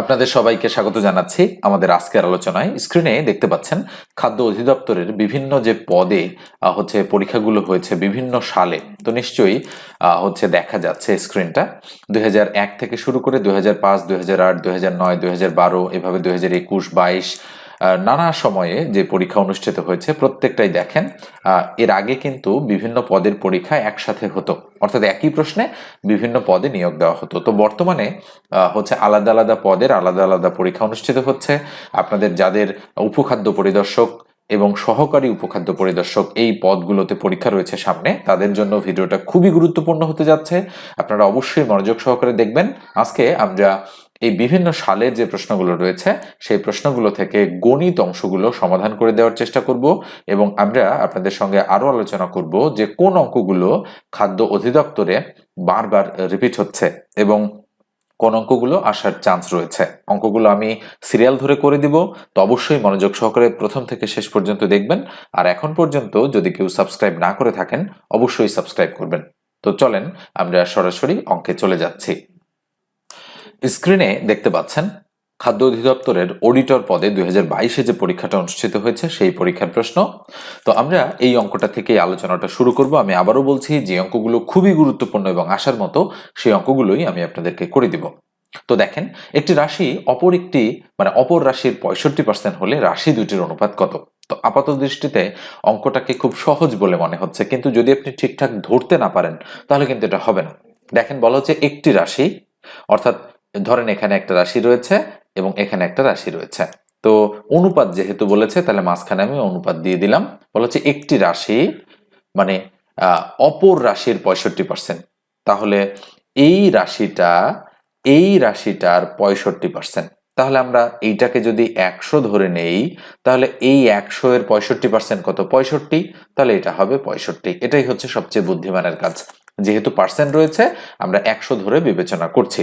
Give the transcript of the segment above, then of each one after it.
আপনাদের সবাইকে স্বাগত জানাচ্ছি আমাদের আজকের আলোচনায়। স্ক্রিনে দেখতে পাচ্ছেন, খাদ্য অধিদপ্তরের বিভিন্ন যে পদে হচ্ছে পরীক্ষাগুলো হয়েছে বিভিন্ন সালে। তো নিশ্চয়ই হচ্ছে দেখা যাচ্ছে স্ক্রিনটা দুই হাজার এক থেকে শুরু করে দুই হাজার পাঁচ, দুই হাজার আট, দুই হাজার নয়, দুই হাজার বারো, এভাবে দুই হাজার একুশ, বাইশ নানা সময়ে যে পরীক্ষা অনুষ্ঠিত হয়েছে, প্রত্যেকটাই দেখেন এর আগে কিন্তু বিভিন্ন পদের পরীক্ষা একসাথে হতো। অর্থাৎ একই প্রশ্নে বিভিন্ন পদে নিয়োগ দেওয়া হতো। তো বর্তমানে হচ্ছে আলাদা আলাদা পদের আলাদা আলাদা পরীক্ষা অনুষ্ঠিত হচ্ছে। আপনাদের যাদের উপখাদ্য পরিদর্শক এবং সহকারী উপখাদ্য পরিদর্শক এই পদগুলোতে পরীক্ষা রয়েছে সামনে, তাদের জন্য ভিডিওটা খুবই গুরুত্বপূর্ণ হতে যাচ্ছে। আপনারা অবশ্যই মনোযোগ সহকারে দেখবেন। আজকে আমরা এই বিভিন্ন সালের যে প্রশ্নগুলো রয়েছে, সেই প্রশ্নগুলো থেকে গণিত অংশগুলো সমাধান করে দেওয়ার চেষ্টা করব এবং আমরা আপনাদের সঙ্গে আরও আলোচনা করব যে কোন অঙ্কগুলো খাদ্য অধিদপ্তরে বারবার রিপিট হচ্ছে এবং কোন অঙ্কগুলো আসার চান্স রয়েছে। অঙ্কগুলো আমি সিরিয়াল ধরে করে দিব, তো অবশ্যই মনোযোগ সহকারে প্রথম থেকে শেষ পর্যন্ত দেখবেন। আর এখন পর্যন্ত যদি কেউ সাবস্ক্রাইব না করে থাকেন, অবশ্যই সাবস্ক্রাইব করবেন। তো চলেন আমরা সরাসরি অঙ্কে চলে যাচ্ছি। স্ক্রিনে দেখতে পাচ্ছেন, খাদ্য অধিদপ্তরের অডিটর পদে দুই বাইশে যে পরীক্ষাটা অনুষ্ঠিত হয়েছে, সেই পরীক্ষার প্রশ্ন। তো আমরা এই অঙ্কটা থেকে আলোচনাটা শুরু করব। আমি আবারও বলছি, যে অঙ্কগুলো খুবই গুরুত্বপূর্ণ এবং আসার মতো, সেই অঙ্কগুলোই আমি আপনাদেরকে করে দিব। তো দেখেন, একটি রাশি অপর একটি মানে অপর রাশির পঁয়ষট্টি পার্সেন্ট হলে রাশি দুটির অনুপাত কত? তো আপাত দৃষ্টিতে অঙ্কটাকে খুব সহজ বলে মনে হচ্ছে, কিন্তু যদি আপনি ঠিকঠাক ধরতে না পারেন, তাহলে কিন্তু এটা হবে না। দেখেন, বলা হচ্ছে একটি রাশি, অর্থাৎ ধরেন এখানে একটা রাশি রয়েছে এবং এখানে একটা রাশি রয়েছে। তো অনুপাত যেহেতু বলেছে, তাহলে মাঝখানে আমি অনুপাত দিয়ে দিলাম। বলা হচ্ছে একটি রাশি মানে অপর রাশির পঁয়ষট্টি পার্সেন্ট তাহলে এই রাশিটা, এই রাশিটার পঁয়ষট্টি পার্সেন্ট তাহলে আমরা এইটাকে যদি একশো ধরে নেই, তাহলে এই একশো এর পঁয়ষট্টি পার্সেন্ট কত? পঁয়ষট্টি। তাহলে এটা হবে পঁয়ষট্টি। এটাই হচ্ছে সবচেয়ে বুদ্ধিমানের কাজ। যেহেতু পার্সেন্ট রয়েছে, আমরা একশো ধরে বিবেচনা করছি।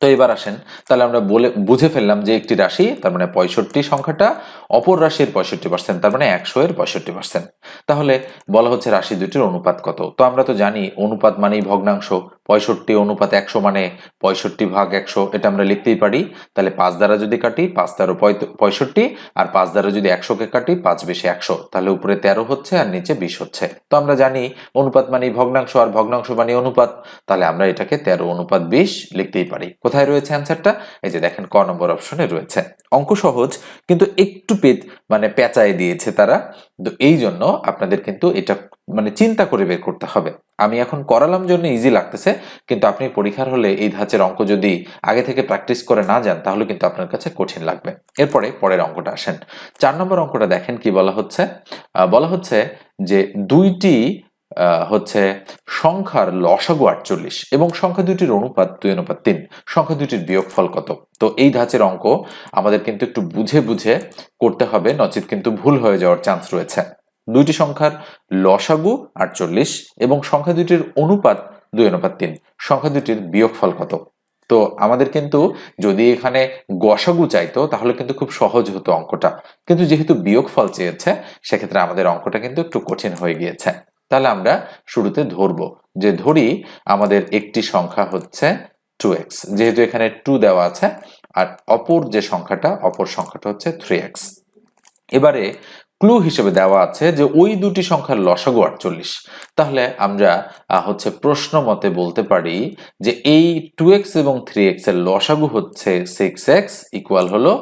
তো এবার আসেন, তাহলে আমরা বলে, বুঝে ফেললাম যে একটি রাশি, তার মানে পঁয়ষট্টি সংখ্যাটা, অপর রাশির পঁয়ষট্টি পার্সেন্ট তার মানে একশো এর পঁয়ষট্টি পার্সেন্ট তাহলে বলা হচ্ছে রাশি দুটির অনুপাত কত? তো আমরা তো জানি অনুপাত মানেই ভগ্নাংশ পঁয়ষট্টি অনুপাত একশো মানে পঁয়ষট্টি ভাগ একশো, এটা আমরা লিখতেই পারি। তাহলে পাঁচ দ্বারা যদি কাটি, পাঁচ তেরো পঁয়ষট্টি, আর পাঁচ দ্বারা যদি একশোকে কাটি, পাঁচ বেশি একশো। তাহলে উপরে তেরো হচ্ছে আর নিচে বিশ হচ্ছে। তো আমরা জানি অনুপাত মানেই ভগ্নাংশ, আর ভগ্নাংশ মানে অনুপাত। তাহলে আমরা এটাকে তেরো অনুপাত বিশ লিখতেই পারি। কোথায় রয়েছে অ্যান্সারটা এই যে দেখেন, ক নম্বর অপশনে রয়েছে। অঙ্ক সহজ, কিন্তু একটু পেত মানে পেঁচায় দিয়েছে তারা। তো এই জন্য আপনাদের কিন্তু এটা মানে চিন্তা করে বের করতে হবে। আমি এখন করালাম জন্য ইজি লাগতেছে, কিন্তু আপনি পরীক্ষার হলে এই ধাঁচের অঙ্ক যদি আগে থেকে প্র্যাকটিস করে না যান, তাহলে কিন্তু আপনার কাছে কঠিন লাগবে। এরপরে পরের অঙ্কটা আসেন। চার নম্বর অঙ্কটা দেখেন কি বলা হচ্ছে? বলা হচ্ছে যে দুইটি হচ্ছে সংখ্যার লসাগু আটচল্লিশ এবং সংখ্যা দুইটির অনুপাত দুই, অনুপাত তিন। সংখ্যা দুইটির বিয়োগফল কত? তো এই ধাঁচের অঙ্ক আমাদের কিন্তু একটু বুঝে বুঝে করতে হবে, নচিত কিন্তু ভুল হয়ে যাওয়ার চান্স রয়েছে। দুইটি সংখ্যার লসাগু আটচল্লিশ এবং সংখ্যা দুইটির অনুপাত দুই, অনুপাত তিন। সংখ্যা দুইটির বিয়োগফল কত? তো আমাদের কিন্তু যদি এখানে গসাগু চাইতো, তাহলে কিন্তু খুব সহজ হতো অঙ্কটা। কিন্তু যেহেতু বিয়োগফল চেয়েছে, সেক্ষেত্রে আমাদের অঙ্কটা কিন্তু একটু কঠিন হয়ে গিয়েছে। তাহলে আমরা শুরুতে ধরবো যে ধরি আমাদের একটি সংখ্যা হচ্ছে টু এক্স যেহেতু এখানে টু দেওয়া আছে, আর অপর যে সংখ্যাটা, অপর সংখ্যাটা হচ্ছে থ্রি এক্স এবারে ক্লু হিসেবে দেওয়া আছে যে ওই দুটি সংখ্যার লসাগু আটচল্লিশ। তাহলে আমরা হচ্ছে প্রশ্ন মতে বলতে পারি যে এই টু এক্স এবং থ্রি এক্সের লসাগু হচ্ছে সিক্স এক্স ইকুয়াল হলো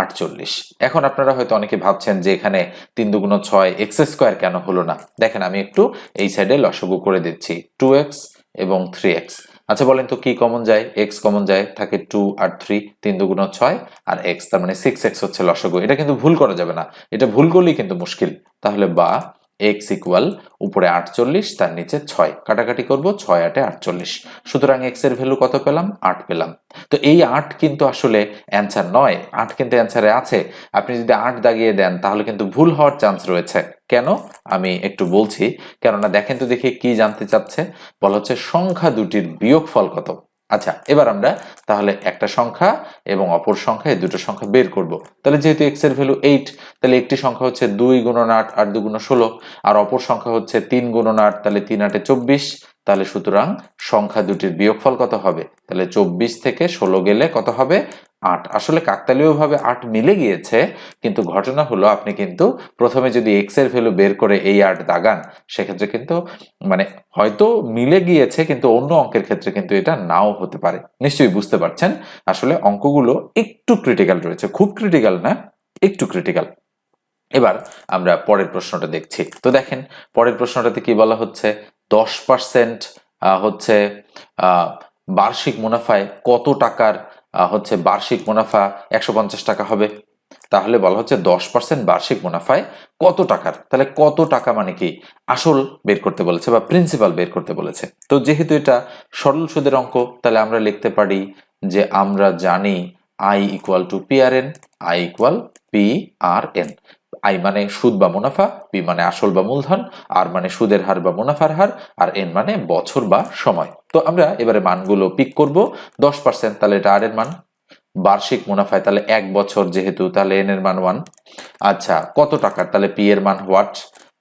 আটচল্লিশ। এখন আপনারা হয়তো অনেকে ভাবছেন যে এখানে তিন দুগুণ ছয় এক্স স্কোয়ার কেন হলো না? দেখেন, আমি একটু এই সাইডে লসগু করে দিচ্ছি। টু এক্স এবং থ্রি এক্স আচ্ছা বলেন তো কি কমন যায়? এক্স কমন যায়, থাকে টু আর থ্রি তিন দুগুণ ছয়, আর এক্স তার মানে সিক্স এক্স হচ্ছে লসগু। এটা কিন্তু ভুল করা যাবে না। এটা ভুল করলেই কিন্তু মুশকিল। তাহলে বা এক্স ইকুয়াল উপরে আটচল্লিশ, তার নিচে ছয়। কাটাকাটি করব ছয় আটে আটচল্লিশ। সুতরাং এক্সের ভ্যালু কত পেলাম? আট পেলাম। তো এই আট কিন্তু আসলে অ্যান্সার নয়। আট কিন্তু অ্যান্সারে আছে। আপনি যদি আট দাগিয়ে দেন, তাহলে কিন্তু ভুল হওয়ার চান্স রয়েছে। কেন? আমি একটু বলছি। কেননা দেখেন তো দেখে কি জানতে চাচ্ছে। বলা হচ্ছে সংখ্যা দুটির বিয়োগফল কত? আচ্ছা এবার আমরা তাহলে একটা সংখ্যা এবং অপর সংখ্যা এই দুটো সংখ্যা বের করব। তাহলে যেহেতু এক্সের ভ্যালু এইট তাহলে একটি সংখ্যা হচ্ছে দুই গুণন আট আর দু গুণ ষোলো, আর অপর সংখ্যা হচ্ছে তিন গুণন আট, তাহলে তিন আটে চব্বিশ তাহলে সুতরাং সংখ্যা দুটির বিয়োগফল কত হবে? তাহলে চব্বিশ থেকে ষোলো গেলে কত হবে? আট। আসলে কাকতালীয় ভাবে আট মিলে গিয়েছে, কিন্তু ঘটনা হলো আপনি কিন্তু প্রথমে যদি এক্সের ভ্যালু বের করে এই আট দাগান, সেক্ষেত্রে কিন্তু মানে হয়তো মিলে গিয়েছে, কিন্তু অন্য অঙ্কের ক্ষেত্রে কিন্তু এটা নাও হতে পারে। নিশ্চয়ই বুঝতে পারছেন? আসলে অঙ্কগুলো একটু ক্রিটিক্যাল রয়েছে। খুব ক্রিটিক্যাল না, একটু ক্রিটিক্যাল এবার আমরা পরের প্রশ্নটা দেখছি। তো দেখেন, পরের প্রশ্নটাতে কি বলা হচ্ছে? দশ পার্সেন্ট হচ্ছে বার্ষিক মুনাফায় কত টাকার হচ্ছে বার্ষিক মুনাফা একশো পঞ্চাশ টাকা হবে? তাহলে বলা হচ্ছে দশ পার্সেন্ট বার্ষিক মুনাফায় কত টাকার? তাহলে কত টাকা মানে কি? আসল বের করতে বলেছে বা প্রিন্সিপাল বের করতে বলেছে। তো যেহেতু এটা সরল সুদের অঙ্ক, তাহলে আমরা লিখতে পারি যে আমরা জানি I equal to P R N I equal P R N I মানে সুদ বা মুনাফা, বি মানে আসল বা মূলধন, আর মানে সুদের হার বা মুনাফার হার, আর এন মানে বছর বা সময়। তো আমরা এবারে মানগুলো পিক করব। দশ পার্সেন্ট তাহলে এটা আর এর মান। বার্ষিক মুনাফায় তাহলে এক বছর যেহেতু, তাহলে এন এর মান ওয়ান আচ্ছা কত টাকার? তাহলে পি এর মান হোয়াট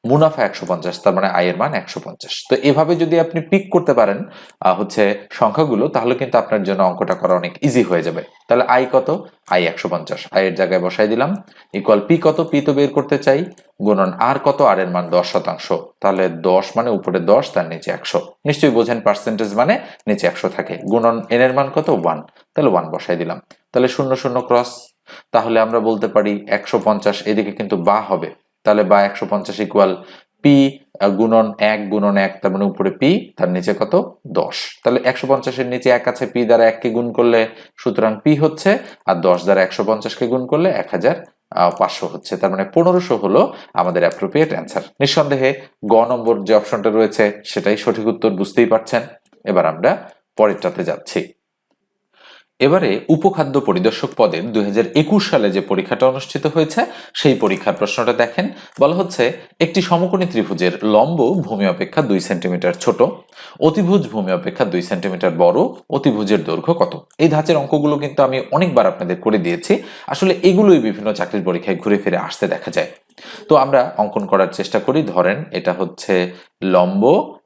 মুনাফা একশো পঞ্চাশ, তার মানে আয়ের মান একশো পঞ্চাশ। তো এভাবে যদি আপনি পিক করতে পারেন হচ্ছে সংখ্যাগুলো, তাহলে কিন্তু আপনার জন্য অঙ্কটা করা অনেক ইজি হয়ে যাবে। তাহলে আই কত? আই একশো পঞ্চাশ। আয়ের জায়গায় বসাই দিলাম। ইকুয়াল পি কত? পি তো বের করতে চাই। গুণন আর কত? আর এর মান দশ শতাংশ। তাহলে দশ মানে উপরে দশ, তার নিচে একশো। নিশ্চয়ই বোঝেন পার্সেন্টেজ মানে নিচে একশো থাকে। গুণন এন এর মান কত? ওয়ান তাহলে ওয়ান বসাই দিলাম। তাহলে শূন্য শূন্য ক্রস তাহলে আমরা বলতে পারি একশো পঞ্চাশ, এদিকে কিন্তু বা হবে। তাহলে বা একশো পঞ্চাশ ইকুয়াল পি গুণন এক গুণন এক, তার মানে উপরে পি তার নিচে কত? দশ। তাহলে একশো পঞ্চাশের নিচে এক আছে পি দ্বারা এককে গুণ করলে সুতরাং পি হচ্ছে, আর দশ দ্বারা একশো পঞ্চাশকে গুণ করলে এক হাজার পাঁচশো হচ্ছে। তার মানে পনেরোশো হলো আমাদের অ্যাপ্রোপ্রিয়েট অ্যান্সার নিঃসন্দেহে গ নম্বর যে অপশনটা রয়েছে, সেটাই সঠিক উত্তর বুঝতেই পারছেন। এবার আমরা পরেরটাতে যাচ্ছি। এবারে উপখাদ্য পরিদর্শক পদের দুই হাজার একুশ সালে যে পরীক্ষাটা অনুষ্ঠিত হয়েছে, সেই পরীক্ষার প্রশ্নটা দেখেন। বলা হচ্ছে, একটি সমকোণী ত্রিভুজের লম্ব ভূমি অপেক্ষা দুই সেন্টিমিটার ছোট, অতিভুজ ভূমি অপেক্ষা দুই সেন্টিমিটার বড়, অতিভুজের দৈর্ঘ্য কত? এই ধাঁচের অঙ্কগুলো কিন্তু আমি অনেকবার আপনাদের করে দিয়েছি। আসলে এগুলোই বিভিন্ন চাকরির পরীক্ষায় ঘুরে ফিরে আসতে দেখা যায়। তো আমরা অঙ্কন করার চেষ্টা করি। ধরেন, এটা হচ্ছে লম্ব,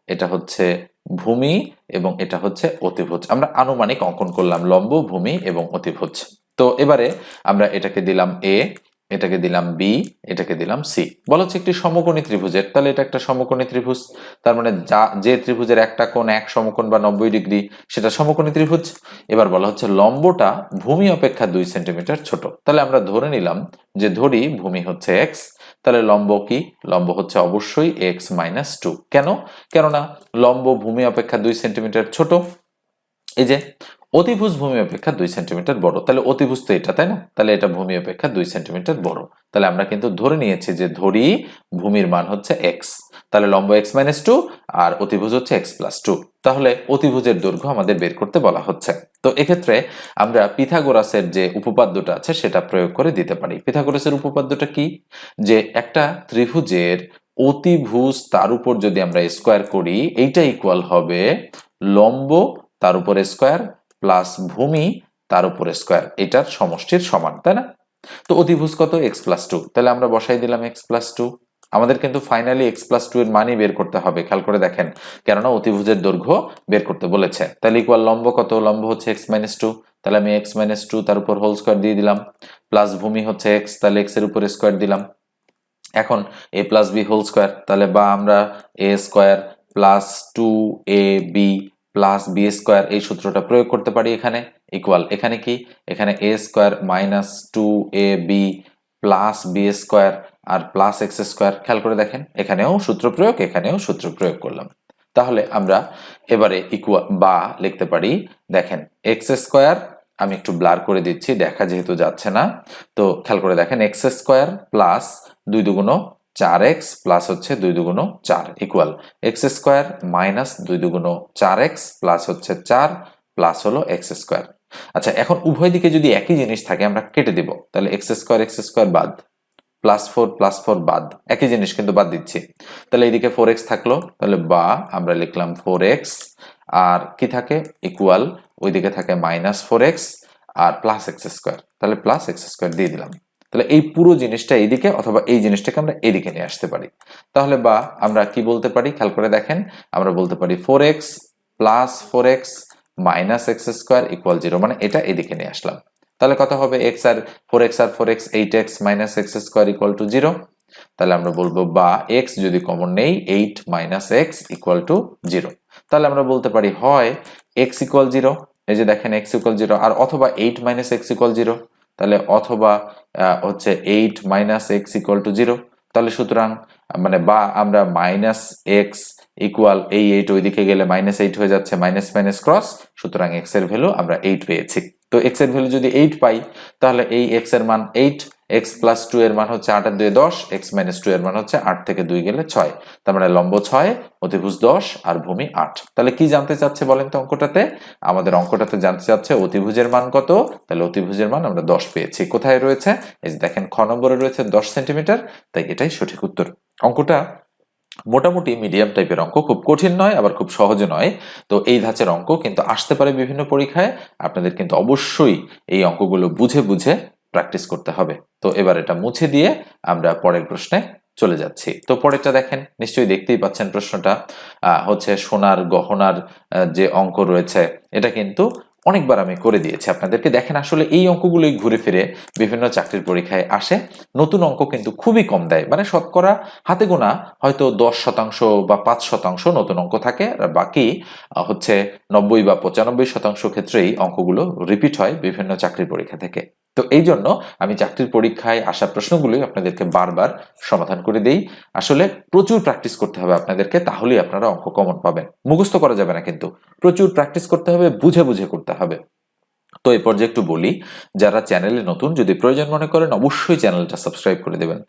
এটা হচ্ছে ভূমি এবং এটা হচ্ছে অতিভুজ। আমরা আনুমানিক অঙ্কন করলাম লম্ব, ভূমি এবং অতিভুজ। তো এবারে আমরা এটাকে দিলাম এ এটাকে দিলাম বি এটাকে দিলাম সি বলা হচ্ছে একটি সমকোণী ত্রিভুজের। তাহলে এটা একটা সমকোণী ত্রিভুজ। তার মানে যা, যে ত্রিভুজের একটা কোণ এক সমকোণ বা নব্বই ডিগ্রি, সেটা সমকোণী ত্রিভুজ। এবার বলা হচ্ছে লম্বটা ভূমি অপেক্ষা দুই সেন্টিমিটার ছোট। তাহলে আমরা ধরে নিলাম যে ধরি ভূমি হচ্ছে এক্স তাহলে লম্ব কি? লম্ব হচ্ছে অবশ্যই এক্স মাইনাস টু কেন? কেননা লম্ব ভূমি অপেক্ষা দুই সেন্টিমিটার ছোট। এই যে অতিভুজ ভূমি অপেক্ষা দুই সেন্টিমিটার বড়। তাহলে অতিভুজ তো এটা, তাই না? তাহলে এটা ভূমি অপেক্ষা দুই সেন্টিমিটার বড়। তাহলে আমরা কিন্তু ধরে নিয়েছি যে ধরি ভূমির মান হচ্ছে এক্স তাহলে লম্ব এক্স মাইনাস টু আর অতিভুজ হচ্ছে এক্স প্লাস টু তাহলে অতিভুজের দৈর্ঘ্য আমাদের বের করতে বলা হচ্ছে। তো এক্ষেত্রে আমরা পিথাগোরাসের যে উপপাদ্যটা আছে সেটা প্রয়োগ করে দিতে পারি। পিথাগোরাসের উপপাদ্যটা কি? যে একটা ত্রিভুজের অতিভুজ তার উপর যদি আমরা স্কোয়ার করি, এইটা ইকুয়াল হবে লম্ব তার উপর স্কোয়ার প্লাস ভূমি তার উপর স্কোয়ার। এটার সমষ্টির সমান, তাই না? তো অতিভুজ কত? এক্স প্লাস টু তাহলে আমরা বসাই দিলাম এক্স প্লাস টু আমাদের কিন্তু ফাইনালি এক্স প্লাস টু এর মানই বের করতে হবে, খেয়াল করে দেখেন। কেননা অতিভুজের দৈর্ঘ্য বের করতে বলেছে। তাহলে ইকুয়াল লম্ব কত? লম্ব হচ্ছে এক্স মাইনাস টু তাহলে আমি এক্স মাইনাস টু তার উপর হোল স্কোয়ার দিয়ে দিলাম। প্লাস ভূমি হচ্ছে এক্স তাহলে এক্সের উপর স্কোয়ার দিলাম। এখন A plus B whole square তাহলে বা আমরা A square plus two A B plus B square এই সূত্রটা প্রয়োগ করতে পারি এখানে ইকুয়াল এখানে কি? এখানে A square minus two A B plus B square R plus X square খেয়াল করে দেখেন, এখানেও সূত্র প্রয়োগ, এখানেও সূত্র প্রয়োগ করলাম। তাহলে আমরা এবারে ইকুয়াল বা লিখতে পারি, দেখেন এক্স স্কোয়ার আমি একটু ব্লার করে দিচ্ছি, দেখা যেহেতু যাচ্ছে না, তো খেয়াল করে দেখেন এক্স স্কোয়ার প্লাস দুই দুগুণ চার এক্স প্লাস হচ্ছে দুই দুগুণ চার ইকুয়াল এক্স স্কোয়ার মাইনাস দুই দুগুণ চার এক্স প্লাস হচ্ছে চার প্লাস হলো এক্স স্কোয়ার আচ্ছা এখন উভয় দিকে যদি একই জিনিস থাকে, আমরা কেটে দিব। তাহলে এক্স স্কোয়ার এক্স স্কোয়ার বাদ। প্লাস ফোর প্লাস ফোর বাদ। একই জিনিস কিন্তু বাদ দিচ্ছি। তাহলে এইদিকে ফোর এক্স থাকল। তাহলে বা, আমরা লিখলাম ফোর এক্স আর কি থাকে? ইকুয়াল ওইদিকে থাকে মাইনাস ফোর এক্স আর প্লাস এক্স স্কোয়ার তাহলে প্লাস এক্স স্কোয়ার দিয়ে দিলাম। তাহলে এই পুরো জিনিসটা এইদিকে অথবা এই জিনিসটাকে আমরা এদিকে নিয়ে আসতে পারি। তাহলে বা আমরা কি বলতে পারি? খেয়াল করে দেখেন, আমরা বলতে পারি four X plus four X minus X square equal zero মানে এটা এদিকে নিয়ে আসলাম। তাহলে কত হবে? এক্স আর four X R four X eight X minus X square equal to zero তাহলে আমরা বলব বা এক্স যদি কমন নেই eight minus X equal to zero তাহলে আমরা বলতে পারি হয় এক্স ইকুয়াল জিরো এই যে দেখেন এক্স ইকুয়াল জিরো আর অথবা eight minus X equal zero তাহলে অথবা হচ্ছে eight minus X equal to zero তাহলে সুতরাং মানে বা আমরা মাইনাস এক্স ইকুয়াল এই এইট ওইদিকে গেলে মাইনাস এইট হয়ে যাচ্ছে মাইনাস মাইনাস ক্রস সুতরাং এক্সের ভ্যালু আমরা এইট পেয়েছি। তো এক্সের ভ্যালু যদি এইট পাই, তাহলে এই এক্সের মান এইট এক্স প্লাস টু এর মান হচ্ছে আট আর দুই দশ এক্স মাইনাস টু এর মান হচ্ছে আট থেকে দুই গেলে ছয়। তার মানে লম্ব ছয়, অতিভুজ দশ আর ভূমি আট। তাহলে কি জানতে চাচ্ছে বলেন তো অঙ্কটাতে? আমাদের অঙ্কটাতে জানতে চাচ্ছে অতিভুজের মান কত? তাহলে অতিভুজের মান আমরা দশ পেয়েছি। কোথায় রয়েছে? এই যে দেখেন, খ নম্বরে রয়েছে দশ সেন্টিমিটার, তাই এটাই সঠিক উত্তর। অঙ্কটা মোটামুটি মিডিয়াম টাইপের অঙ্ক, খুব কঠিন নয়, আবার খুব সহজ নয়। তো এই ধাঁচের অঙ্ক কিন্তু আসতে পারে বিভিন্ন পরীক্ষায়। আপনাদের কিন্তু অবশ্যই এই অঙ্কগুলো বুঝে বুঝে প্র্যাকটিস করতে হবে। তো এবার এটা মুছে দিয়ে আমরা পরের প্রশ্নে চলে যাচ্ছি। তো পরেরটা দেখেন, নিশ্চয়ই দেখতেই পাচ্ছেন প্রশ্নটা। হচ্ছে সোনার গহনার যে অঙ্ক রয়েছে, এটা কিন্তু অনেকবার আমি করে দিয়েছি আপনাদেরকে। দেখেন আসলে এই অঙ্কগুলোই ঘুরে ফিরে বিভিন্ন চাকরির পরীক্ষায় আসে। নতুন অঙ্ক কিন্তু খুবই কম দেয়। মানে শতকরা হাতে গোনা হয়তো দশ শতাংশ বা পাঁচ শতাংশ নতুন অঙ্ক থাকে। আর বাকি হচ্ছে নব্বই বা পঁচানব্বই শতাংশ ক্ষেত্রেই অঙ্কগুলো রিপিট হয় বিভিন্ন চাকরির পরীক্ষা থেকে। তো এই জন্য আমি চাকরির পরীক্ষায় আসা প্রশ্নগুলোই আপনাদেরকে বারবার সমাধান করে দেই। আসলে প্রচুর প্র্যাকটিস করতে হবে আপনাদেরকে, তাহলেই আপনারা অঙ্ক কমন পাবেন। মুখস্থ করা যাবে না কিন্তু। প্রচুর প্র্যাকটিস করতে হবে, বুঝে বুঝে করতে হবে। তো এই পর্যায়ে একটু বলি, যারা চ্যানেলে নতুন, যদি প্রয়োজন মনে করেন, অবশ্যই চ্যানেলটা সাবস্ক্রাইব করে দেবেন।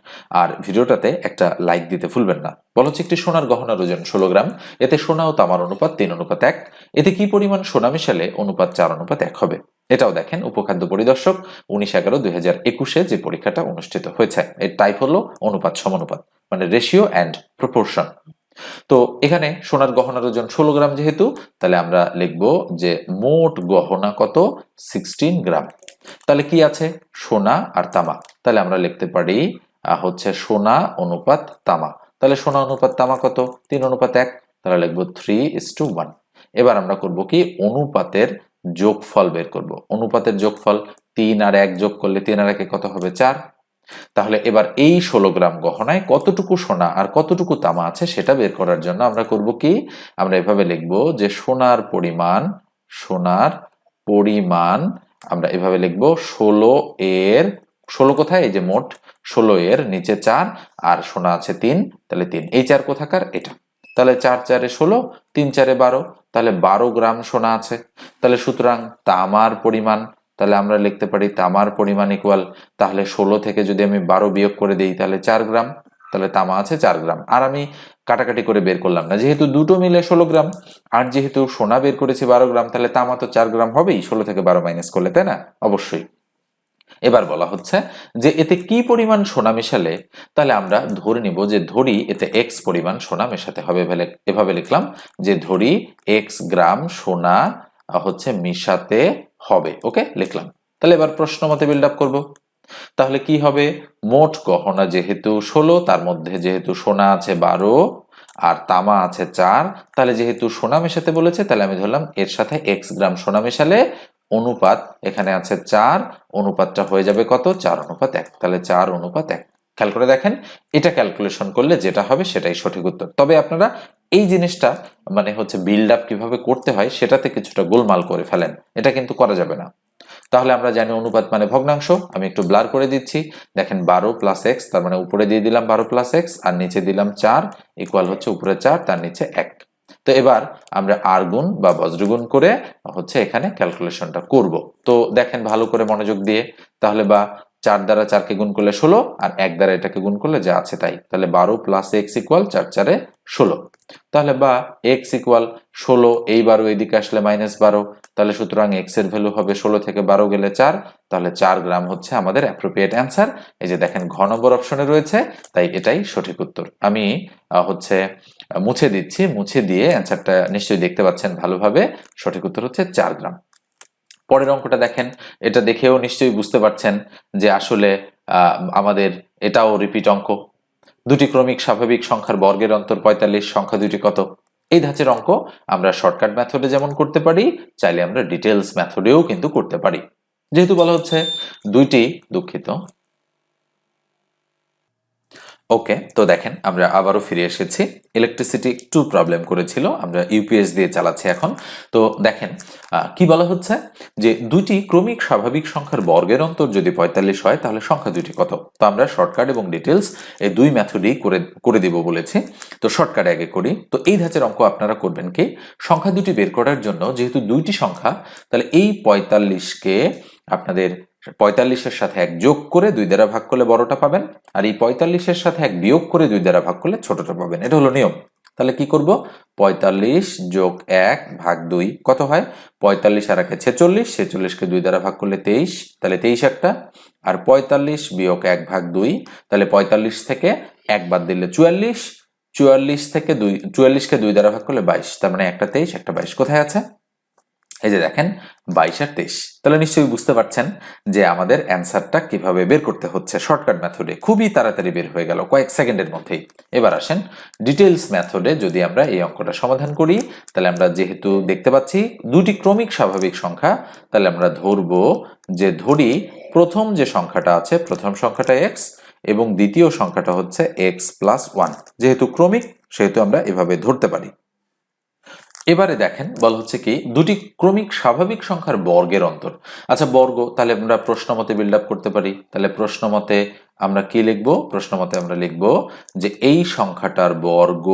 আর ভিডিওটাতে একটা লাইক দিতে ভুলবেন না। বলা হচ্ছে একটি সোনার গহনার ওজন ষোলো গ্রাম। এতে সোনা ও তামার অনুপাত তিন, অনুপাত এক। এতে কি পরিমাণ সোনা মিশালে অনুপাত চার, অনুপাত এক হবে? এটাও দেখেন উপখাদ্য পরিদর্শক, উনিশ এগারো দুই হাজার একুশে যে পরীক্ষাটা অনুষ্ঠিত হয়েছে। এর টাইপ হলো অনুপাত সমানুপাত মানে রেশিও অ্যান্ড প্রপোর্শন তো এখানে সোনার গহনার ওজন ষোলো গ্রাম যেহেতু, তাহলে আমরা লিখব যে মোট গহনা কত? Sixteen gram. তাহলে কি আছে? সোনা আর তামা। তাহলে আমরা লিখতে পারি হচ্ছে সোনা অনুপাত তামা। তাহলে সোনা অনুপাত তামা কত? তিন অনুপাত এক। তাহলে লিখব থ্রি ইস টু ওয়ান এবার আমরা করব কি? অনুপাতের যোগফল বের করব। অনুপাতের যোগফল তিন আর এক যোগ করলে তিন আর একে কত হবে? চার। তাহলে এবার এই ষোলো গ্রাম গহনায় কতটুকু সোনা আর কতটুকু তামা আছে সেটা বের করার জন্য আমরা করব কি? আমরা এভাবে লিখব যে সোনার পরিমাণ সোনার পরিমাণ, আমরা এভাবে লিখব ষোলো এর, ষোলো কোথায়? এই যে মোট ষোলো এর নিচে চার আর সোনা আছে তিন, তাহলে তিন। এই চার কোথাকার? এটা। তাহলে চার চারে ষোলো, তিন চারে বারো, তাহলে বারো গ্রাম সোনা আছে। তাহলে সুতরাং তামার পরিমাণ তাহলে আমরা লিখতে পারি তামার পরিমাণ ইকুয়াল তাহলে ষোলো থেকে যদি আমি বারো বিয়োগ করে দিই, তাহলে চার গ্রাম, তাহলে তামা আছে চার গ্রাম। আর আমি কাটাকাটি করে বের করলাম না। যেহেতু দুটো মিলে ষোলো গ্রাম, আর যেহেতু সোনা বের করেছি বারো গ্রাম, তাহলে তামা তো চার গ্রাম হবেই, ষোলো থেকে বারো মাইনাস করলে, তাই না? অবশ্যই। এবার বলা হচ্ছে যে এতে কি পরিমাণ সোনা মেশালে, তাহলে আমরা ধরে নিব যে ধরি এতে এক্স পরিমাণ সোনা মেশাতে হবে। এভাবে- লিখলাম যে ধরি এক্স গ্রাম সোনা হচ্ছে মিশাতে হবে, ওকে? লিখলাম। তাহলে এবার প্রশ্ন মতে বিল্ড আপ করব। তাহলে কি হবে? মোট গহনা যেহেতু ষোলো, তার মধ্যে যেহেতু সোনা আছে বারো, আর তামা আছে চার, তাহলে যেহেতু সোনা মেশাতে বলেছে, তাহলে আমি ধরলাম এর সাথে এক্স গ্রাম সোনা মেশালে অনুপাত এখানে আছে চার, অনুপাতটা হয়ে যাবে কত? চার অনুপাত এক। তাহলে চার অনুপাত এক। খেয়াল করে দেখেন, এটা ক্যালকুলেশন করলে যেটা হবে সেটাই সঠিক উত্তর। তবে আপনারা এই জিনিসটা মানে হচ্ছে বিল্ড আপ কীভাবে করতে হয়, সেটাতে কিছুটা গোলমাল করে ফেলেন। এটা কিন্তু করা যাবে না। তাহলে আমরা জানি অনুপাত মানে ভগ্নাংশ, আমি একটু ব্লার করে দিচ্ছি। দেখেন বারো প্লাস এক্স তার মানে উপরে দিয়ে দিলাম বারো প্লাস এক্স আর নিচে দিলাম চার ইকুয়াল হচ্ছে উপরে চার, তার নিচে এক। তো এবার আমরা আর গুণ বা বজ্রগুণ করে হচ্ছে এখানে ক্যালকুলেশনটা করব। তো দেখেন ভালো করে মনোযোগ দিয়ে, তাহলে বা চার দ্বারা চারকে গুণ করলে ষোলো আর এক দ্বারা এটাকে গুণ করলে যা আছে তাই। তাহলে বারো প্লাস এক্স ইকুয়াল চার চারে ষোলো। তাহলে বা এক্স ইকুয়াল ষোলো, এই বারো এইদিকে আসলে মাইনাস বারো। তাহলে সুতরাং এক্সের ভ্যালু হবে ষোলো থেকে বারো গেলে চার। তাহলে চার গ্রাম হচ্ছে আমাদের অ্যাপ্রোপ্রিয়েট অ্যান্সার এই যে দেখেন ঘ নম্বর অপশনে রয়েছে, তাই এটাই সঠিক উত্তর। আমি হচ্ছে, মুছে দিচ্ছি। মুছে দিয়ে অ্যান্সারটা নিশ্চয়ই দেখতে পাচ্ছেন ভালোভাবে। সঠিক উত্তর হচ্ছে চার গ্রাম। পরের অঙ্কটা দেখেন, এটা দেখেও নিশ্চয়ই বুঝতে পারছেন যে আসলে আমাদের এটাও রিপিট অঙ্ক। দুটি ক্রমিক স্বাভাবিক সংখ্যার বর্গের অন্তর পঁয়তাল্লিশ, সংখ্যা দুটি কত? এই ধাঁচের অঙ্ক আমরা শর্টকাট মেথডে যেমন করতে পারি, চাইলে আমরা ডিটেলস মেথডেও কিন্তু করতে পারি। যেহেতু বলা হচ্ছে দুইটি দুঃখিত। ওকে তো দেখেন, আমরা আবারও ফিরে এসেছি। ইলেকট্রিসিটি একটু প্রবলেম করেছিল, আমরা ইউপিএস দিয়ে চালাচ্ছি এখন। তো দেখেন কি বলা হচ্ছে? যে দুটি ক্রমিক স্বাভাবিক সংখ্যার বর্গের অন্তর যদি পঁয়তাল্লিশ হয়, তাহলে সংখ্যা দুটি কত? তো আমরা শর্টকাট এবং ডিটেলস এই দুই মেথডই করে করে দিব বলেছি। তো শর্টকাটে আগে করি। তো এই ধাঁচের অঙ্ক আপনারা করবেন কি? সংখ্যা দুটি বের করার জন্য যেহেতু দুইটি সংখ্যা, তাহলে এই পঁয়তাল্লিশকে আপনাদের পঁয়তাল্লিশের সাথে এক যোগ করে দুই দ্বারা ভাগ করলে বড়টা পাবেন, আর এই পঁয়তাল্লিশের সাথে এক বিয়োগ করে দুই দ্বারা ভাগ করলে ছোটটা পাবেন। এটা হলো নিয়ম। তাহলে কি করব? পঁয়তাল্লিশ যোগ এক ভাগ দুই, কত হয়? পঁয়তাল্লিশ আর একে ছেচল্লিশ, ছেচল্লিশকে দুই দ্বারা ভাগ করলে তেইশ, তাহলে তেইশ একটা। আর পঁয়তাল্লিশ বিয়োগ এক ভাগ দুই, তাহলে পঁয়তাল্লিশ থেকে এক বাদ দিলে চুয়াল্লিশ চুয়াল্লিশ থেকে দুই, চুয়াল্লিশকে দুই দ্বারা ভাগ করলে বাইশ, তার মানে একটা তেইশ, একটা বাইশ। কোথায় আছে? এই যে দেখেন, বাইশ আর তেইশ। তাহলে নিশ্চয়ই বুঝতে পারছেন যে আমাদের অ্যান্সারটা কীভাবে বের করতে হচ্ছে। শর্টকাট মেথডে খুবই তাড়াতাড়ি বের হয়ে গেল কয়েক সেকেন্ডের মধ্যেই। এবার আসেন ডিটেলস মেথডে যদি আমরা এই অঙ্কটা সমাধান করি, তাহলে আমরা যেহেতু দেখতে পাচ্ছি দুটি ক্রমিক স্বাভাবিক সংখ্যা, তাহলে আমরা ধরবো যে ধরি প্রথম যে সংখ্যাটা আছে, প্রথম সংখ্যাটা এক্স এবং দ্বিতীয় সংখ্যাটা হচ্ছে এক্স প্লাস ওয়ান যেহেতু ক্রমিক, সেহেতু আমরা এভাবে ধরতে পারি। এবারে দেখেন, বলা হচ্ছে কি, দুটি ক্রমিক স্বাভাবিক সংখ্যার বর্গের অন্তর। আচ্ছা বর্গ, তাহলে আমরা প্রশ্ন মতে বিল্ড আপ করতে পারি। তাহলে প্রশ্ন মতে আমরা কি লিখব? প্রশ্ন মতে আমরা লিখব যে এই সংখ্যাটার বর্গ,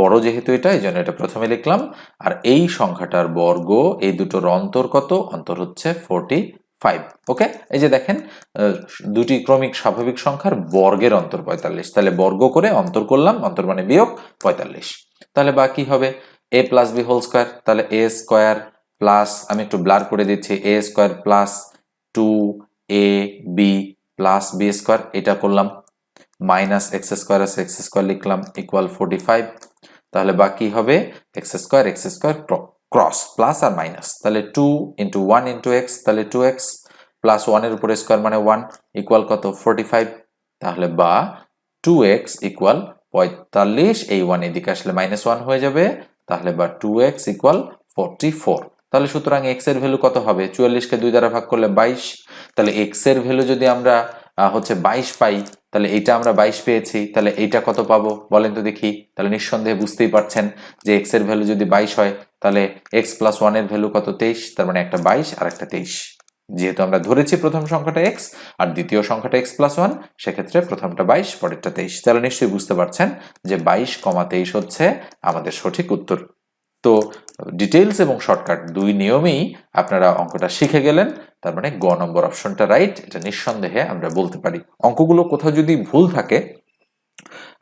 বড় যেহেতু এটা, এই জন্য এটা প্রথমে লিখলাম। আর এই সংখ্যাটার বর্গ, এই দুটোর অন্তর কত? অন্তর হচ্ছে ফোরটি ফাইভ ওকে এই যে দেখেন দুটি ক্রমিক স্বাভাবিক সংখ্যার বর্গের অন্তর পঁয়তাল্লিশ। তাহলে বর্গ করে অন্তর করলাম, অন্তর মানে বিয়োগ পঁয়তাল্লিশ। তাহলে বাকি হবে? A plus B whole square তাহলে এ স্কোয়ার প্লাস আমি একটু ব্লার করে দিচ্ছি A square plus two A B plus B square এটা করলাম। মাইনাস এক্স স্কোয়ার আছে এক্স স্কোয়ার লিখলাম ইকুয়াল ফোর্টি ফাইভ তাহলে বাকি হবে X square X square cross plus আর মাইনাস তাহলে two into one into X তাহলে টু এক্স প্লাস ওয়ানের উপরে স্কোয়ার মানে ওয়ান ইকুয়াল কত? ফোর্টি ফাইভ তাহলে বা টু এক্স ইকুয়াল পঁয়তাল্লিশ, এই ওয়ান এদিকে আসলে মাইনাস ওয়ান হয়ে যাবে। তাহলে বা two X equal forty four তাহলে সুতরাং এক্সের ভ্যালু কত হবে? চুয়াল্লিশকে দুই দ্বারা ভাগ করলে বাইশ। তাহলে এক্সের ভ্যালু যদি আমরা হচ্ছে বাইশ পাই, তাহলে এইটা আমরা বাইশ পেয়েছি। তাহলে এইটা কত পাবো? বলেন তো দেখি। তাহলে নিঃসন্দেহে বুঝতেই পারছেন যে এক্সের ভ্যালু যদি বাইশ হয়, তাহলে এক্স প্লাস ওয়ানের ভ্যালু কত তেইশ? তার মানে একটা বাইশ আর একটা তেইশ। যেহেতু আমরা ধরেছি প্রথম সংখ্যাটা এক্স আর দ্বিতীয় সংখ্যাটা এক্স প্লাস ওয়ান সেক্ষেত্রে প্রথমটা বাইশ, পরেরটা তেইশ। তাহলে নিশ্চয়ই বুঝতে পারছেন যে বাইশ কমা তেইশ হচ্ছে আমাদের সঠিক উত্তর। তো ডিটেলস এবং শর্টকাট দুই নিয়মেই আপনারা অঙ্কটা শিখে গেলেন, তার মানে গ নম্বর অপশনটা রাইট এটা নিঃসন্দেহে আমরা বলতে পারি। অঙ্কগুলো কোথাও যদি ভুল থাকে,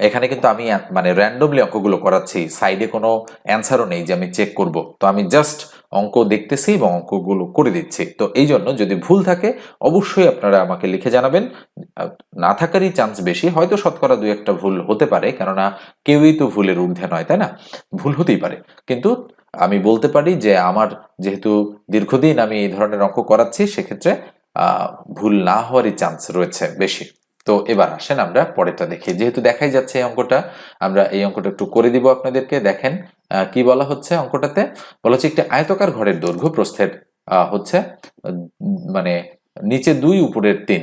এখানে কিন্তু আমি মানে র্যান্ডমলি অঙ্কগুলো করাচ্ছি সাইডে কোনো অ্যান্সারও নেই যে আমি চেক করব। তো আমি জাস্ট অঙ্ক দেখতেছি এবং অঙ্কগুলো করে দিচ্ছি। তো এই জন্য যদি ভুল থাকে, অবশ্যই আপনারা আমাকে লিখে জানাবেন। না থাকারই চান্স বেশি। হয়তো শতকরা দুই একটা ভুল হতে পারে, কেননা কেউই তো ভুলের ঊর্ধ্বে নয়, তাই না? ভুল হতেই পারে। কিন্তু আমি বলতে পারি যে, আমার যেহেতু দীর্ঘদিন আমি এই ধরনের অঙ্ক করাচ্ছি, সেক্ষেত্রে ভুল না হওয়ারই চান্স রয়েছে বেশি। তো এবার আসেন আমরা পরেরটা দেখি। যেহেতু দেখাই যাচ্ছে এই অঙ্কটা, আমরা এই অঙ্কটা একটু করে দিব আপনাদেরকে। দেখেন কি বলা হচ্ছে অঙ্কটাতে? বলা হচ্ছে একটি আয়তকার ঘরের দৈর্ঘ্য প্রস্থের হচ্ছে মানে নিচে দুই, উপরের তিন।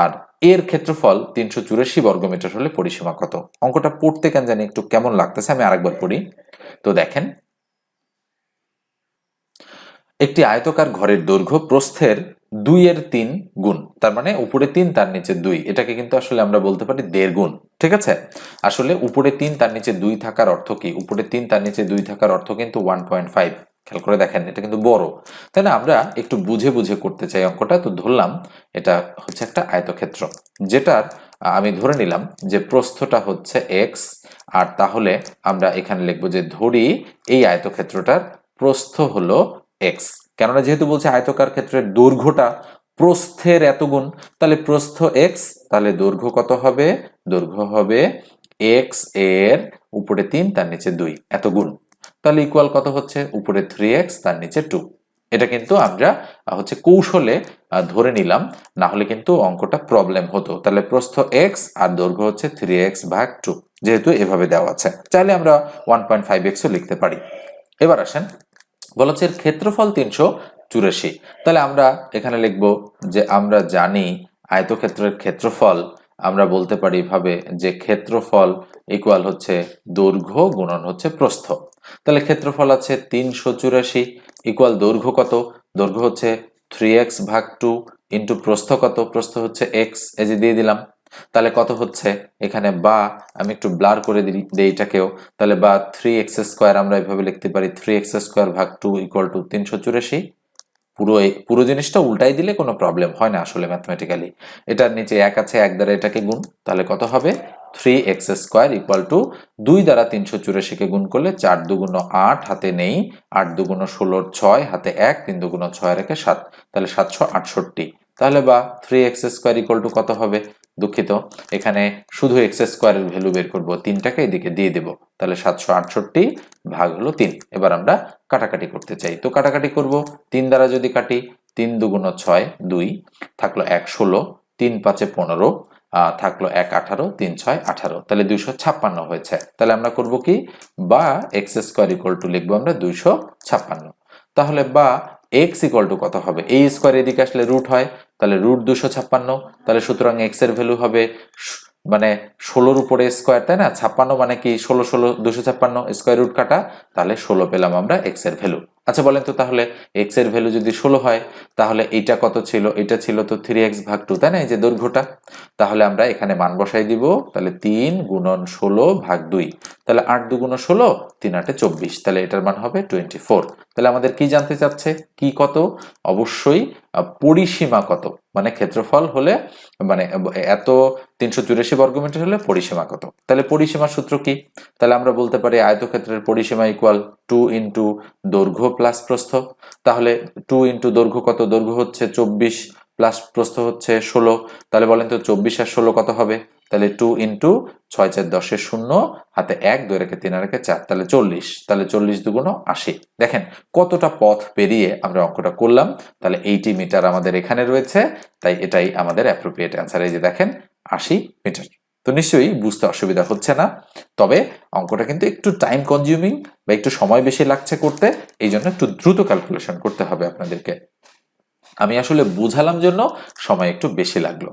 আর এর ক্ষেত্রফল তিনশো চুরাশি বর্গমিটার হলে পরিসীমা কত? অঙ্কটা পড়তে কেন জানি একটু কেমন লাগতেছে, আমি আরেকবার পড়ি। তো দেখেন, একটি আয়তকার ঘরের দৈর্ঘ্য প্রস্থের দুই এর তিন গুণ। তার মানে উপরে তিন, তার নিচে দুই। এটাকে কিন্তু আসলে আমরা বলতে পারি দেড় গুণ। ঠিক আছে? আসলে উপরে তিন, তার নিচে দুই থাকার অর্থ কি? উপরে তিন, তার নিচে দুই থাকার অর্থ কিন্তু ওয়ান পয়েন্ট ফাইভ খেয়াল করে দেখেন, এটা কিন্তু বড়। তাই না? আমরা একটু বুঝে বুঝে করতে চাই অঙ্কটা। তো ধরলাম, এটা হচ্ছে একটা আয়তক্ষেত্র, যেটার, আমি ধরে নিলাম যে প্রস্থটা হচ্ছে এক্স আর তাহলে আমরা এখানে লিখব যে ধরি এই আয়তক্ষেত্রটার প্রস্থ হলো এক্স কেননা যেহেতু বলছে আয়তকার ক্ষেত্রের দৈর্ঘ্যটা প্রস্থের এত গুণ তাহলে প্রস্থ এক্স তাহলে দৈর্ঘ্য কত হবে? দৈর্ঘ্য হবে এক্সের উপরে তিন, তার নিচে দুই এত গুণ তাহলে ইকুয়াল কত হচ্ছে? উপরে থ্রি এক্স তার নিচে টু এটা কিন্তু আমরা হচ্ছে কৌশলে ধরে নিলাম, না হলে কিন্তু অঙ্কটা প্রবলেম হতো। তাহলে প্রস্থ এক্স আর দৈর্ঘ্য হচ্ছে থ্রি এক্স ভাগ টু যেহেতু এভাবে দেওয়া আছে। চাইলে আমরা ওয়ান পয়েন্ট ফাইভ এক্সও লিখতে পারি। এবার আসেন বলা হচ্ছে এর ক্ষেত্রফল তিনশো চুরাশি। তাহলে আমরা এখানে লিখব যে আমরা জানি আয়তক্ষেত্রের ক্ষেত্রফল, আমরা বলতে পারি এভাবে যে ক্ষেত্রফল ইকুয়াল হচ্ছে দৈর্ঘ্য গুণন হচ্ছে প্রস্থ। তাহলে ক্ষেত্রফল আছে তিনশো চুরাশি ইকুয়াল দৈর্ঘ্য কত? দৈর্ঘ্য হচ্ছে থ্রি এক্স ভাগ টু ইন্টু প্রস্থ কত? প্রস্থ হচ্ছে এক্স এই যে দিয়ে দিলাম। তাহলে কত হচ্ছে? এখানে বা, আমি একটু ব্লার করে দিই এটাকেও। তাহলে বা থ্রি এক্স স্কোয়ার আমরা এভাবে লিখতে পারি থ্রি এক্স স্কোয়ার ভাগ টু ইকুয়াল টু তিনশো চুরাশি। পুরো পুরো জিনিসটা উল্টাই দিলে কোনো প্রবলেম হয় না আসলে ম্যাথমেটিক্যালি এটার নিচে এক আছে, এক দ্বারা এটাকে গুণ, তাহলে কত হবে? Three X square equal to দুই দ্বারা তিনশো চুরাশিকে গুণ করলে চার দুগুণ আট হাতে নেই, আট দুগুণ ষোলোর ছয় হাতে এক, তিন দুগুণ ছয় রেখে সাত। তাহলে সাতশো আটষট্টি। তাহলে বা three X square equal to কত হবে? দুঃখিত। এখানে শুধু এক্স স্কোয়ারের ভ্যালু বের করব তিনটাকে, এদিকে দিয়ে দেব। তাহলে সাতশো আটষট্টি ভাগ হলো তিন। এবার আমরা কাটাকাটি করতে চাই। তো কাটাকাটি করব। তিন দ্বারা যদি কাটি, তিন দুগুণ ছয়, দুই। থাকল এক ষোলো, তিন পাঁচে পনেরো থাকল এক আঠারো, তিন ছয়, আঠারো। তাহলে দুইশো ছাপ্পান্ন হয়েছে। তাহলে আমরা করব কি? বা এক্স স্কোয়ার ইকুয়াল টু লিখব আমরা দুইশো ছাপ্পান্ন। তাহলে বা এক্স ইকুয়াল টু কত হবে? এই স্কোয়ার এদিকে আসলে রুট হয়। তাহলে রুট দুশো ছাপ্পান্ন, তাহলে সুতরাং এক্সের ভ্যালু হবে মানে ষোলোর উপরে স্কোয়ার তাই না? ছাপ্পান্ন মানে কি? ষোলো ষোলো, দুশো ছাপ্পান্ন স্কোয়ার রুট কাটা, তাহলে ষোলো পেলাম আমরা এক্সের ভ্যালু আচ্ছা বলেন তো তাহলে এক্সের ভ্যালু যদি ষোলো হয়, তাহলে এইটা কত ছিল? এটা ছিল তো থ্রি এক্স ভাগ টু তাই না? এই যে দৈর্ঘ্যটা। তাহলে আমরা এখানে মান বসাই দিব, তাহলে তিন গুণন ষোলো ভাগ দুই। তাহলে আট দুগুণ ষোলো, তিন আটে চব্বিশ। তাহলে এটার মান হবে টোয়েন্টি ফোর তাহলে আমাদের কি জানতে চাচ্ছে? কি কত? অবশ্যই পরিসীমা কত? মানে ক্ষেত্রফল হলে মানে এত তিনশো চুরাশি বর্গমিটার হলে পরিসীমা কত? তাহলে পরিসীমার সূত্র কি? তাহলে আমরা বলতে পারি আয়তক্ষেত্রের পরিসীমা ইকুয়াল টু ইন্টু দৈর্ঘ্য প্লাস প্রস্থ, তাহলে টু ইন্টু দৈর্ঘ্য কত? দৈর্ঘ্য হচ্ছে চব্বিশ, প্লাস প্রস্থ হচ্ছে ষোলো। তাহলে বলেন তো চব্বিশ আর ষোলো কত হবে? তাহলে টু ইন্টু ছয় চার দশের শূন্য, হাতে এক, দুই রেখে তিন রেখে চার, তাহলে চল্লিশ। তাহলে চল্লিশ দুগুণ আশি। দেখেন কতটা পথ পেরিয়ে আমরা অঙ্কটা করলাম, তাহলে এইটি মিটার আমাদের এখানে রয়েছে, তাই এটাই আমাদের অ্যাপ্রোপ্রিয়েট অ্যান্সার এই যে দেখেন, আশি মিটার তো নিশ্চয়ই বুঝতে অসুবিধা হচ্ছে না। তবে অঙ্কটা কিন্তু একটু টাইম কনজিউমিং বা একটু সময় বেশি লাগছে করতে, এই জন্য একটু দ্রুত ক্যালকুলেশন করতে হবে আপনাদেরকে। আমি আসলে বুঝালাম জন্য সময় একটু বেশি লাগল।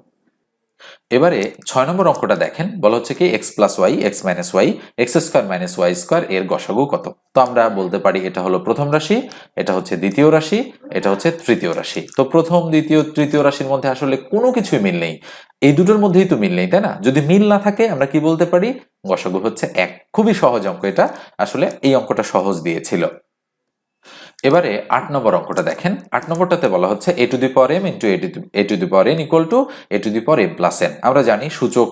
এবারে ছয় নম্বর অঙ্কটা দেখেন, বলা হচ্ছে কি X plus Y X minus Y X square minus Y square এর গসাগু কত? তো আমরা বলতে পারি এটা হলো প্রথম রাশি, এটা হচ্ছে দ্বিতীয় রাশি, এটা হচ্ছে তৃতীয় রাশি। তো প্রথম, দ্বিতীয়, তৃতীয় রাশির মধ্যে আসলে কোনো কিছুই মিল নেই। এই দুটোর মধ্যেই তো মিল নেই, তাই না? যদি মিল না থাকে, আমরা কি বলতে পারি? গসাগু হচ্ছে এক। খুবই সহজ অঙ্ক এটা। আসলে এই অঙ্কটা সহজ দিয়েছিল। এবারে আট নম্বর অঙ্কটা দেখেন। আট নম্বরটাতে বলা হচ্ছে A to the power M into A to the power N equal to A to the power M plus N. আমরা জানি সূচক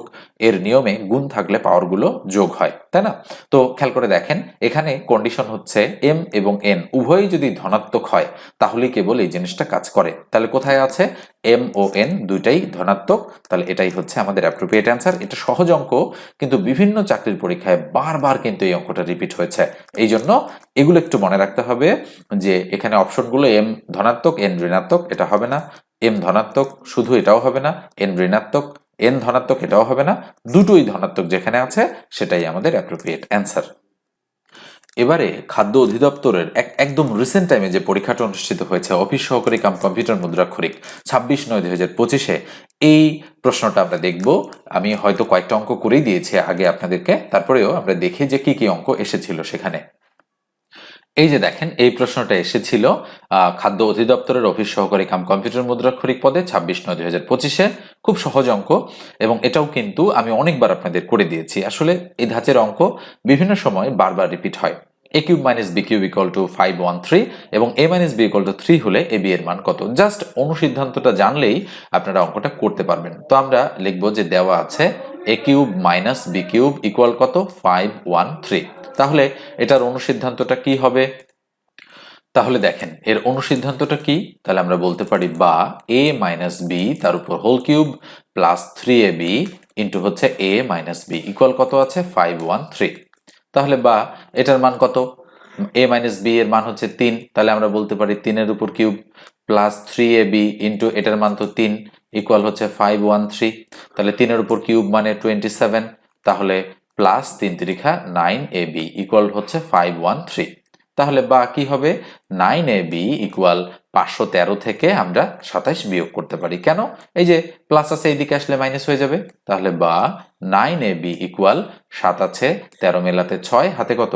এর নিয়মে গুণ থাকলে পাওয়ারগুলো যোগ হয়, তাই না? তো খেয়াল করে দেখেন, এখানে কন্ডিশন হচ্ছে এম এবং এন উভয়ই যদি ধনাত্মক হয় তাহলেই কেবল এই জিনিসটা কাজ করে। তাহলে কোথায় আছে? এম ও এন দুইটাই ধনাত্মক, তাহলে এটাই হচ্ছে আমাদের অ্যাপ্রোপ্রিয়েট অ্যান্সার এটা সহজ অঙ্ক, কিন্তু বিভিন্ন চাকরির পরীক্ষায় বারবার কিন্তু এই অঙ্কটা রিপিট হয়েছে। এই জন্য এগুলো একটু মনে রাখতে হবে যে এখানে অপশনগুলো এম ধনাত্মক এন ঋণাত্মক, এটা হবে না। এম ধনাত্মক, শুধু এটাও হবে না। এন ঋণাত্মক এন ধনাত্মক, এটাও হবে না। দুটোই ধনাত্মক যেখানে আছে, সেটাই আমাদের অ্যাপ্রোপ্রিয়েট অ্যান্সার এবারে খাদ্য অধিদপ্তরের এক একদম রিসেন্ট টাইমে যে পরীক্ষাটা অনুষ্ঠিত হয়েছে অফিস সহকারী কাম কম্পিউটার মুদ্রাক্ষরিক, ছাব্বিশ নয় দুই হাজার পঁচিশে, এই প্রশ্নটা আমরা দেখব। আমি হয়তো কয়েকটা অঙ্ক করেই দিয়েছি আগে আপনাদেরকে, তারপরেও আমরা দেখি যে কি কি অঙ্ক এসেছিল সেখানে। এই যে দেখেন, এই প্রশ্নটা এসেছিল খাদ্য অধিদপ্তরের অফিস সহকারী কাম কম্পিউটার মুদ্রাক্ষরিক পদে, ছাব্বিশ নয় দুই হাজার পঁচিশে, খুব সহজ অঙ্ক, এবং এটাও কিন্তু আমি অনেকবার আপনাদের করে দিয়েছি। আসলে এই ধাঁচের অঙ্ক বিভিন্ন সময় বারবার রিপিট হয়। A cube minus B cube equal to five one three এবং A minus B equal to three হলে এ বি এর মান কত? জাস্ট অনুসিদ্ধান্তটা জানলেই আপনারা অঙ্কটা করতে পারবেন। তো আমরা লিখব যে দেওয়া আছে A cube minus B cube equal কত? ফাইভ ওয়ান থ্রি তাহলে এটার অনুসিদ্ধান্তটা কি হবে? তাহলে দেখেন, এর অনুসিদ্ধান্তটা কি? তাহলে আমরা বলতে পারি বা এ মাইনাস বি তার উপর whole cube plus three A B into হচ্ছে এ মাইনাস বি ইকুয়াল কত আছে? ফাইভ ওয়ান থ্রি তাহলে বা, এটার মান কত? এ মাইনাস বি এর মান হচ্ছে তিন, তাহলে আমরা বলতে পারি তিনের উপর cube plus three A B into এটার মান তো তিন ইকুয়াল হচ্ছে ফাইভ ওয়ান থ্রি তাহলে তিনের উপর কিউব মানে টোয়েন্টি সেভেন তাহলে প্লাস তিন তিরিখা নাইন এ বি ইকুয়াল হচ্ছে ফাইভ ওয়ান থ্রি তাহলে বা কি হবে? নাইন এ বি ইকুয়াল পাঁচশো তেরো থেকে আমরা সাতাইশ বিয়োগ করতে পারি। কেন? এই যে প্লাস আছে এইদিকে আসলে মাইনাস হয়ে যাবে। তাহলে বা নাইন এ বি ইকুয়াল সাত আছে, তেরো মেলাতে ছয়, হাতে কত?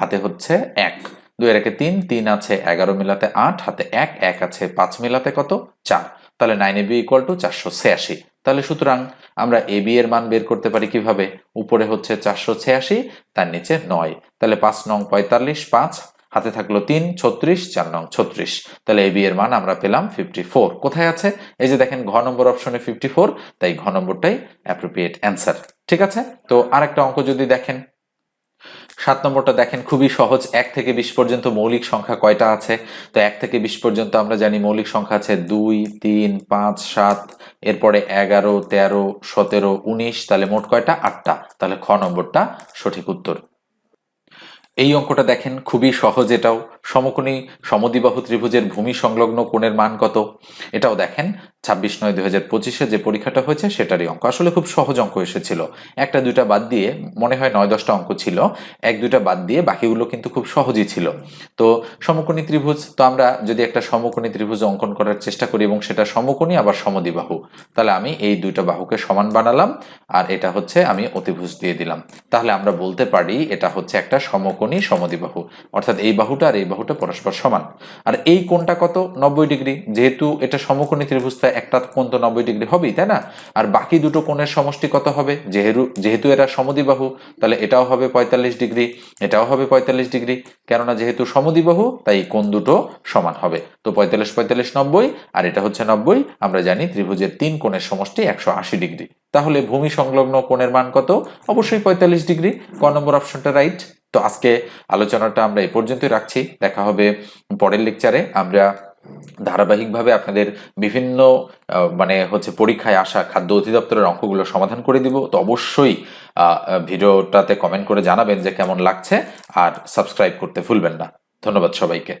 হাতে হচ্ছে এক। দুই একে তিন তিন আছে এগারো মেলাতে আট, হাতে এক এক আছে পাঁচ মেলাতে কত? চার। তাহলে nine A B equal to চারশো ছিয়াশি। তাহলে সুতরাং আমরা এ বি এর মান বের করতে পারি কীভাবে? উপরে হচ্ছে চারশো ছিয়াশি, তার নিচে নয়। তাহলে পাঁচ নং পঁয়তাল্লিশ, পাঁচ হাতে থাকল তিন, ছত্রিশ, চার নং, ছত্রিশ। তাহলে এ বি এর মান আমরা পেলাম ফিফটি ফোর কোথায় আছে? এই যে দেখেন, ঘ নম্বর অপশনে ফিফটি ফোর তাই ঘ নম্বরটাই অ্যাপ্রোপ্রিয়েট অ্যান্সার ঠিক আছে? তো আরেকটা অঙ্ক যদি দেখেন। সাত নম্বরটা দেখেন, খুবই সহজ। এক থেকে বিশ পর্যন্ত মৌলিক সংখ্যা কয়টা আছে? তো এক থেকে বিশ পর্যন্ত আমরা জানি মৌলিক সংখ্যা আছে দুই, তিন, পাঁচ, সাত, এরপরে এগারো, তেরো, সতেরো, উনিশ, তাহলে মোট কয়টা? আটটা। তাহলে খ নম্বরটা সঠিক উত্তর। এই অঙ্কটা দেখেন, খুবই সহজ এটাও। সমকোণী সমদ্বিবাহু ত্রিভুজের ভূমি সংলগ্ন কোণের মান কত? এটাও দেখেন, ছাব্বিশ নয় দুই হাজার পঁচিশে যে পরীক্ষাটা হয়েছে সেটারই অঙ্ক। আসলে খুব সহজ অঙ্ক এসেছিল। একটা, দুইটা বাদ দিয়ে, মনে হয় নয় দশটা অঙ্ক ছিল, এক, দুইটা বাদ দিয়ে বাকিগুলো কিন্তু খুব সহজই ছিল। তো সমকোণী ত্রিভুজ, তো আমরা যদি একটা সমকোণী ত্রিভুজ অঙ্কন করার চেষ্টা করি এবং সেটা সমকোণী, আবার সমদ্বিবাহু, তাহলে আমি এই দুইটা বাহুকে সমান বানালাম, আর এটা হচ্ছে আমি অতিভুজ দিয়ে দিলাম। তাহলে আমরা বলতে পারি এটা হচ্ছে একটা সমকোণী সমদ্বিবাহু। অর্থাৎ এই বাহুটা আর এই বাহুটা পরস্পর সমান। আর এই কোণটা কত? নব্বই ডিগ্রি। যেহেতু এটা সমকোণী ত্রিভুজ একটা কোণ তো নব্বই ডিগ্রি হবেই, তাই না? আর বাকি দুটো কোণের সমষ্টি কত হবে? যেহেতু যেহেতু এরা সমদ্বিবাহু, তাহলে এটাও হবে পঁয়তাল্লিশ ডিগ্রি, এটাও হবে পঁয়তাল্লিশ ডিগ্রি। কেননা যেহেতু সমদ্বিবাহু, তাই কোণ দুটো সমান হবে। তো পঁয়তাল্লিশ পঁয়তাল্লিশ, নব্বই, আর এটা হচ্ছে নব্বই। আমরা জানি ত্রিভুজের তিন কোণের সমষ্টি একশো আশি ডিগ্রি। তাহলে ভূমি সংলগ্ন কোণের মান কত? অবশ্যই পঁয়তাল্লিশ ডিগ্রি। ক নম্বর অপশনটা রাইট। তো আজকে আলোচনাটা আমরা এ পর্যন্তই রাখছি। দেখা হবে পরের লেকচারে। আমরা ধারাবাহিকভাবে আপনাদের বিভিন্ন মানে হচ্ছে পরীক্ষায় আসা খাদ্য অধিদপ্তরের অঙ্কগুলো সমাধান করে দিব। তো অবশ্যই ভিডিওটাতে কমেন্ট করে জানাবেন যে কেমন লাগছে। আর সাবস্ক্রাইব করতে ভুলবেন না। ধন্যবাদ সবাইকে।